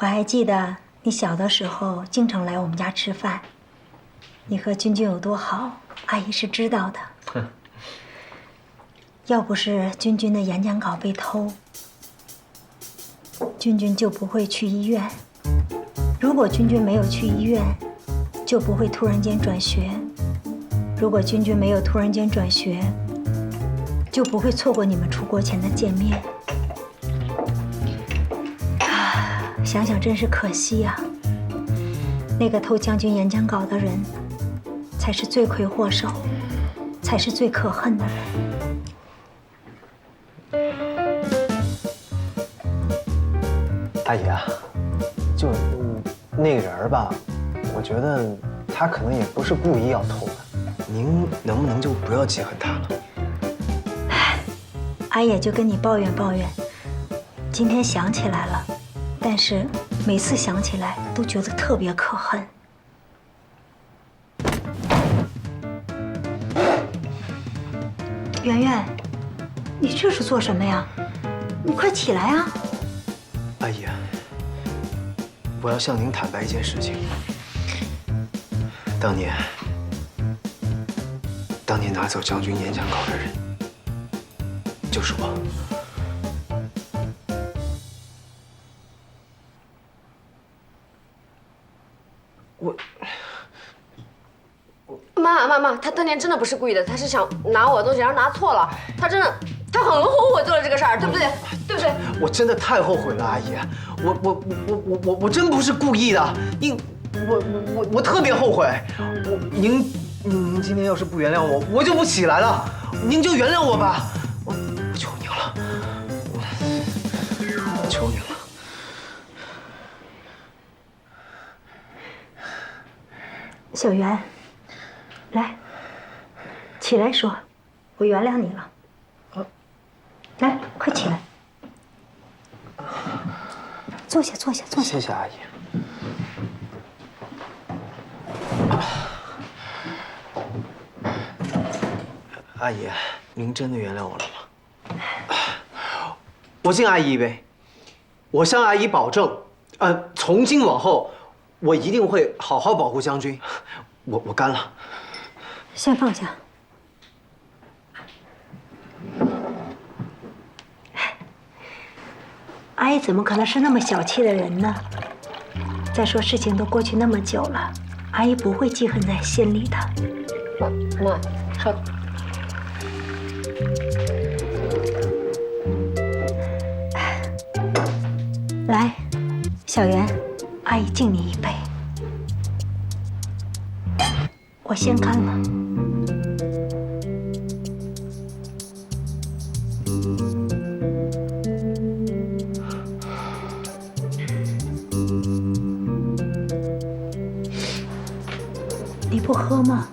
我还记得你小的时候经常来我们家吃饭，你和君君有多好，阿姨是知道的。要不是君君的演讲稿被偷，君君就不会去医院。如果君君没有去医院，就不会突然间转学。如果君君没有突然间转学，就不会错过你们出国前的见面。想想真是可惜呀。那个偷将军演讲稿的人，才是罪魁祸首，才是最可恨的人。阿姨啊，就那个人儿吧，我觉得他可能也不是故意要偷的，您能不能就不要记恨他了？哎，俺也就跟你抱怨抱怨，今天想起来了，但是每次想起来都觉得特别可恨。圆圆，你这是做什么呀？你快起来啊！阿姨，我要向您坦白一件事情。当年，当年拿走将军演讲稿的人，就是。我当年真的不是故意的，他是想拿我的东西，然后拿错了。他真的，他很后悔做了这个事儿，对不对？对不对？我真的太后悔了，阿姨，我我我我我我真不是故意的，您，我我我我特别后悔。我您您今天要是不原谅我，我就不起来了。您就原谅我吧，我我求您了，我我求您了。小袁，来，起来说，我原谅你了。来，快起来，坐下，坐下，坐下。谢谢阿姨。阿姨，您真的原谅我了吗？我敬阿姨一杯，我向阿姨保证，呃，从今往后，我一定会好好保护将军。我我干了。先放下。阿姨怎么可能是那么小气的人呢？再说事情都过去那么久了，阿姨不会记恨在心里的。妈妈，稍等。来，小袁，阿姨敬你一杯。我先干了。你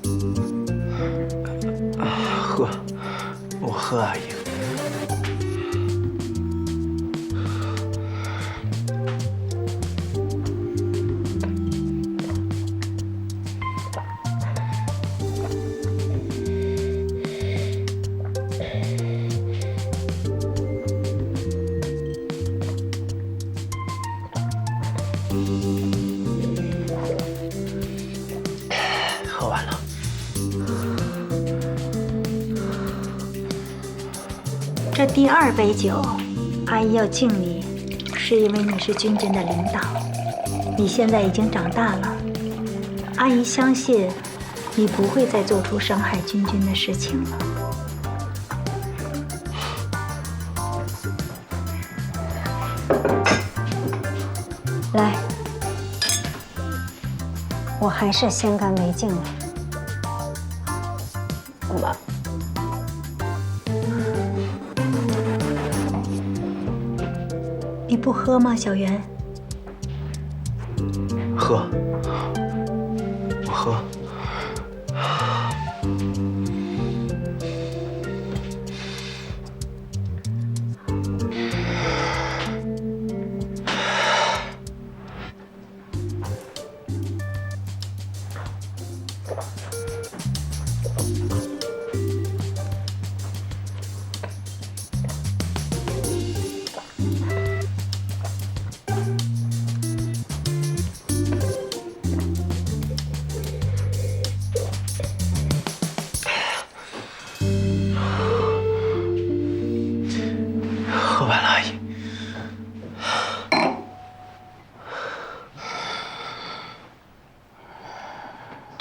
第二杯酒，阿姨要敬你，是因为你是君君的领导。你现在已经长大了，阿姨相信你不会再做出伤害君君的事情了。来，我还是先干为敬了。妈，你不喝吗，小袁？喝，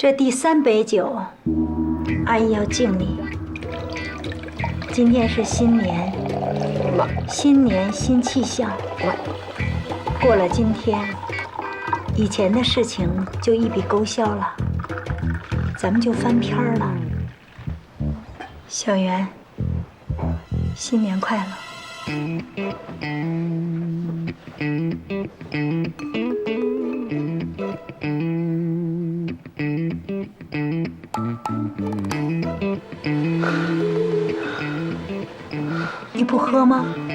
这第三杯酒，阿姨要敬你。今天是新年，新年新气象。过了今天，以前的事情就一笔勾销了，咱们就翻篇了。小袁，新年快乐！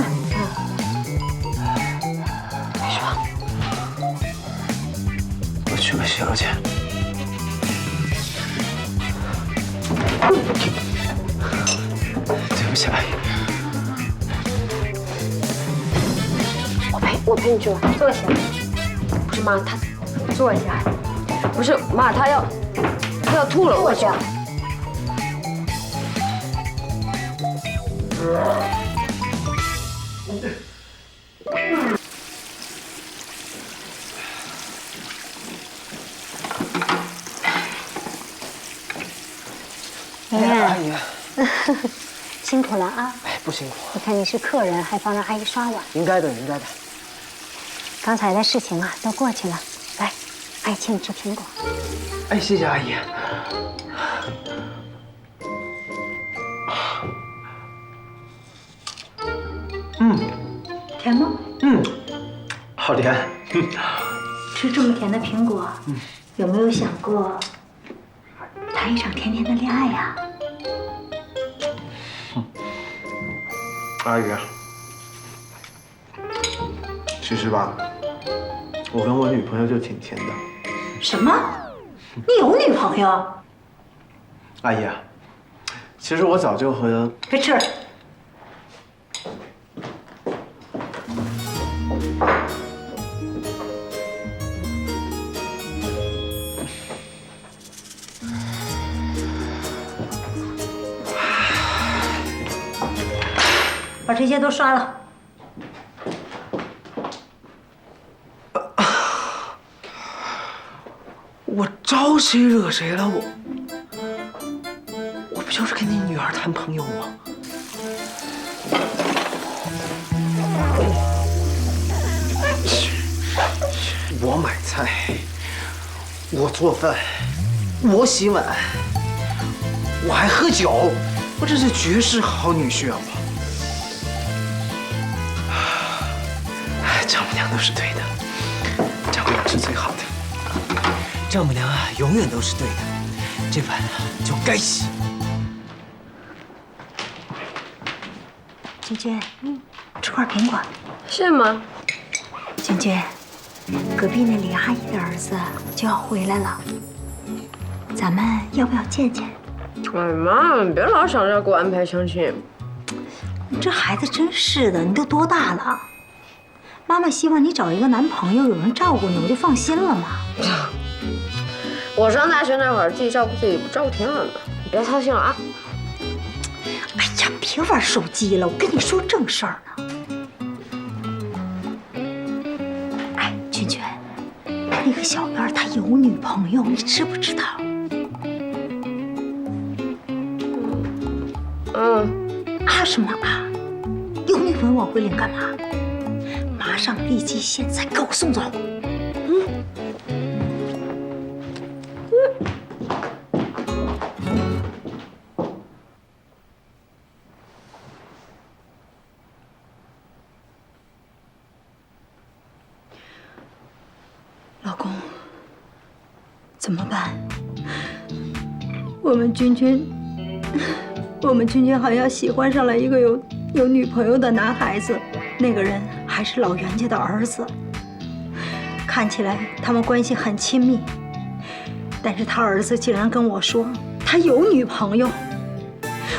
没事吧？我去个洗手间。对不起，阿姨。我陪我陪你去吧。坐下，不是妈，他坐下，不是妈，他要他要吐了。坐下。圆圆，阿姨，辛苦了啊！哎，不辛苦，你看你是客人，还帮着阿姨刷碗。应该的，应该的。刚才的事情啊，都过去了。来，阿姨请你吃苹果。哎，谢谢阿姨。嗯甜吗？嗯，好甜。吃这么甜的苹果，有没有想过谈一场甜甜的恋爱呀？阿姨，其实吧，我跟我女朋友就挺甜的。什么？你有女朋友？阿姨啊，其实我早就和别吃了。些都刷了。我招谁惹谁了？我我不就是跟你女儿谈朋友吗？我买菜，我做饭，我洗碗，我还喝酒，我这是绝世好女婿，好不都是对的，丈母娘是最好的。丈母娘啊，永远都是对的，这碗啊就该洗。娟娟，嗯，吃块苹果。是吗？娟娟，隔壁那李阿姨的儿子就要回来了，咱们要不要见见？哎妈，你别老想着给我安排相亲。你这孩子真是的，你都多大了？妈妈希望你找一个男朋友，有人照顾你，我就放心了嘛。我上大学那会儿，自己照顾自己，不照顾挺好的。你别操心了啊。哎呀，别玩手机了，我跟你说正事儿呢。哎，君君，那个小院儿他有女朋友，你知不知道？嗯，啊什么啊？有女朋友往回领干嘛？上立即现在给我送走。老公怎么办？我们君君我们君君好像喜欢上了一个有有女朋友的男孩子。那个人还是老袁家的儿子。看起来他们关系很亲密，但是他儿子竟然跟我说他有女朋友，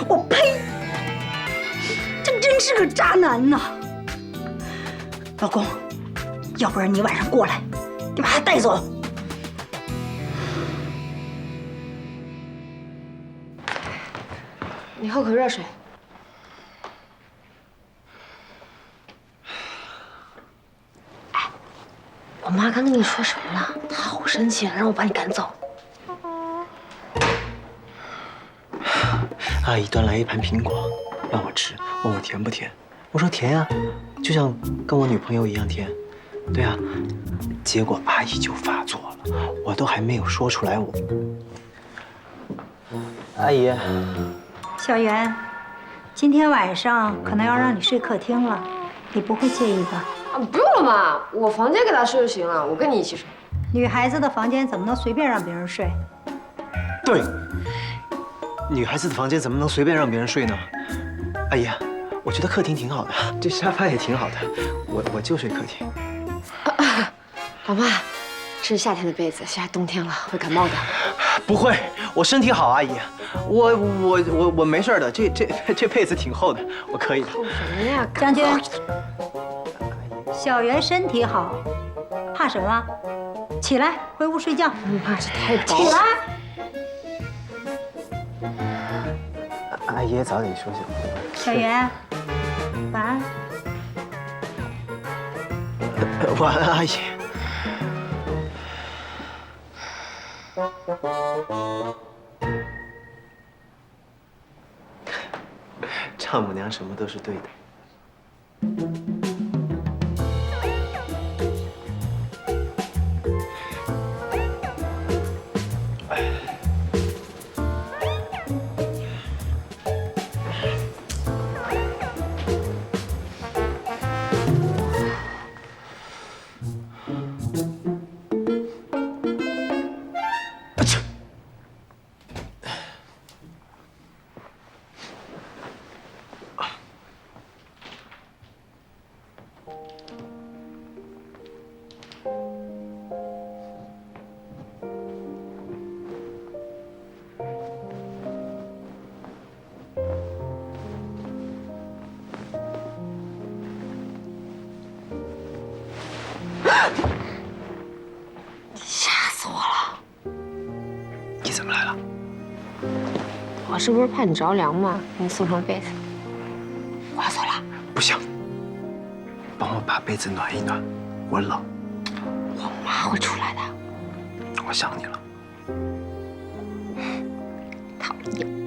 我呸！这真是个渣男呐！老公，要不然你晚上过来，你把他带走。你喝口热水。我妈刚跟你说什么了？她好生气，让我把你赶走。阿姨端来一盘苹果，让我吃，问我甜不甜。我说甜呀、就像跟我女朋友一样甜。对啊，结果阿姨就发作了，我都还没有说出来我。阿姨，小袁，今天晚上可能要让你睡客厅了，你不会介意吧？啊，不用了嘛，我房间给他睡就行了，我跟你一起睡。女孩子的房间怎么能随便让别人睡？对，女孩子的房间怎么能随便让别人睡呢？阿姨，我觉得客厅挺好的，这沙发也挺好的，我我就睡客厅。老妈，这是夏天的被子，现在冬天了，会感冒的。不会，我身体好，阿姨，我我我我没事的，这这这被子挺厚的，我可以的。痛什么呀？将军，小袁身体好，怕什么？起来，回屋睡觉。妈，这太薄起。来，阿姨早点休息。小袁，晚安。晚安，阿姨。丈母娘什么都是对的。是不是怕你着凉嘛？给你送上被子。我要走了。不行，帮我把被子暖一暖，我冷，我妈会出来的。我想你了。讨厌。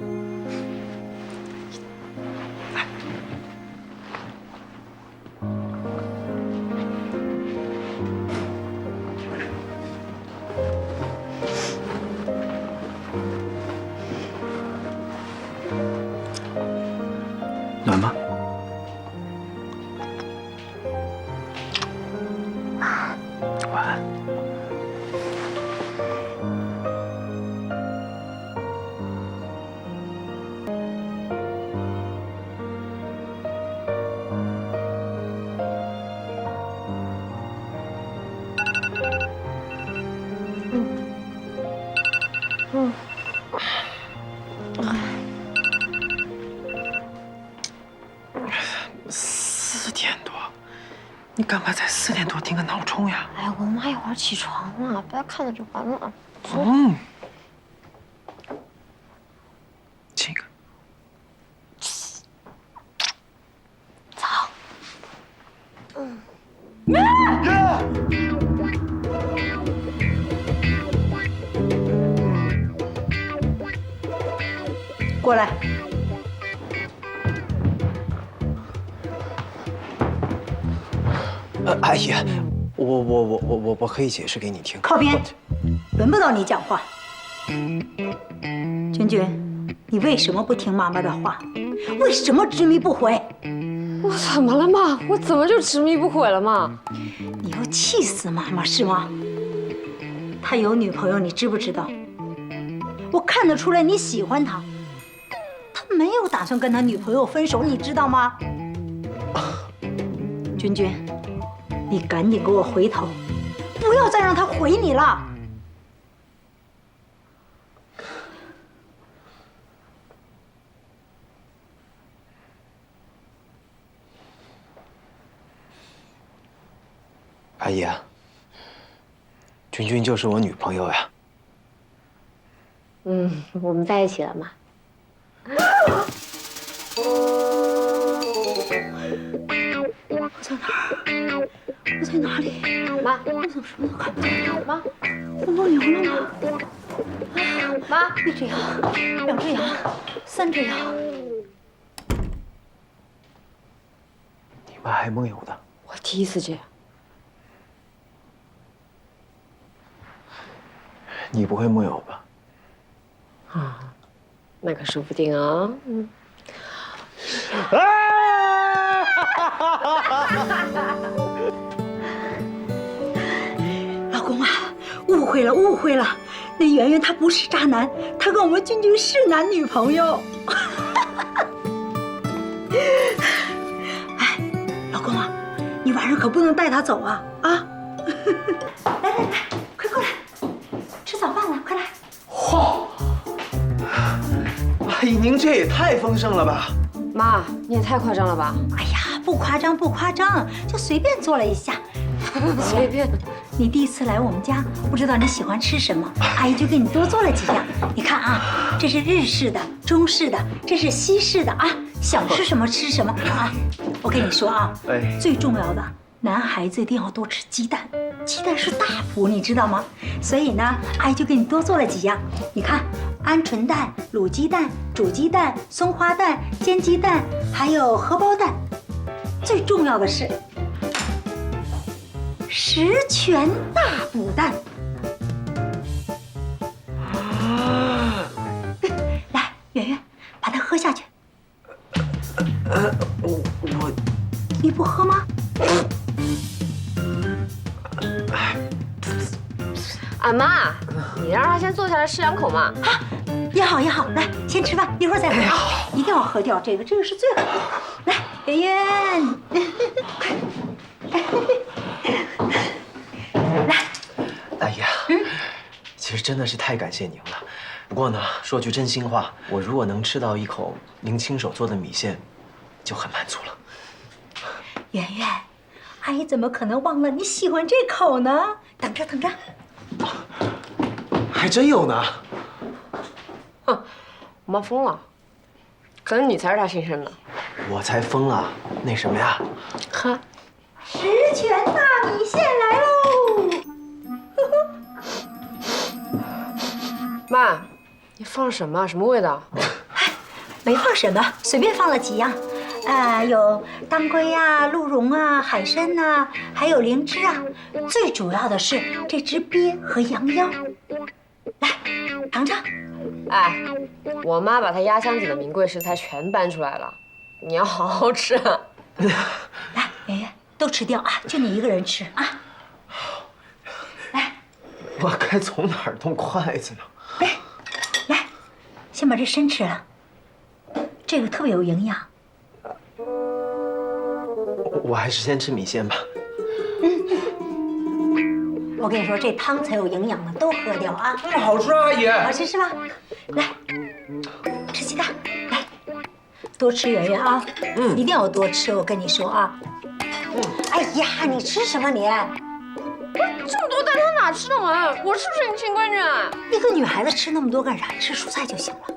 干嘛在四点多定个闹钟呀？哎，我妈一会儿起床了，不要看了就完了。嗯，这个走。过来。阿姨，我我我我我我可以解释给你听。靠边，轮不到你讲话。君君，你为什么不听妈妈的话？为什么执迷不悔？我怎么了嘛？我怎么就执迷不悔了嘛？你要气死妈妈是吗？他有女朋友，你知不知道？我看得出来你喜欢他，他没有打算跟他女朋友分手，你知道吗？君君，你赶紧给我回头，不要再让他回你了。阿姨啊，君君就是我女朋友呀。嗯，我们在一起了吗？我 妈，我怎么什么都看不见？妈，我梦游了吗？妈，一只羊，两只羊，三只羊。你妈还梦游的？我第一次这样。你不会梦游吧？啊，那可说不定啊。嗯，老 误会了，误会了。那圆圆她不是渣男，她跟我们君君是男女朋友。哎，老公啊，你晚上可不能带她走啊啊！来来来，快过来，吃早饭了，快来。嚯！阿姨，您这也太丰盛了吧？妈，你也太夸张了吧？哎呀，不夸张不夸张，就随便做了一下。随便。你第一次来我们家，不知道你喜欢吃什么，阿姨就给你多做了几样。你看啊，这是日式的、中式的，这是西式的啊，想吃什么吃什么啊。我跟你说啊，哎最重要的，男孩子一定要多吃鸡蛋，鸡蛋是大补，你知道吗？所以呢，阿姨就给你多做了几样。你看，鹌鹑蛋、卤鸡蛋、煮鸡蛋、松花蛋、煎鸡蛋，还有荷包蛋。最重要的是。十全大补蛋，来，圆圆，把它喝下去。呃，我我你不喝吗？俺妈，你让他先坐下来吃两口嘛。也好也好，来，先吃饭，一会儿再喝啊。一定要喝掉这个，这个是最好的。来，圆圆，来，实真的是太感谢您了。不过呢，说句真心话，我如果能吃到一口您亲手做的米线，就很满足了。圆圆，阿姨怎么可能忘了你喜欢这口呢？等着等着，还真有呢。我妈疯了，可能你才是她亲生的。我才疯了，那什么呀？呵，十全大米线来喽！妈，你放什么？什么味道？没放什么，随便放了几样，啊、有当归啊、鹿茸啊、海参呐、还有灵芝啊。最主要的是这只鳖和羊腰。来，尝尝。哎，我妈把她压箱底的名贵食材全搬出来了，你要好好吃。啊 来，圆圆，都吃掉啊，就你一个人吃啊。来，我该从哪儿动筷子呢？先把这参吃了，这个特别有营养。我还是先吃米线吧。嗯我跟你说，这汤才有营养呢，都喝掉啊。嗯，好吃啊，阿姨。好吃是吧？来，吃鸡蛋，来，多吃圆圆啊，嗯一定要多吃。我跟你说啊，嗯，哎呀，你吃什么你？这么哪吃得完？我是不是你亲闺女啊？一个女孩子吃那么多干啥？吃蔬菜就行了。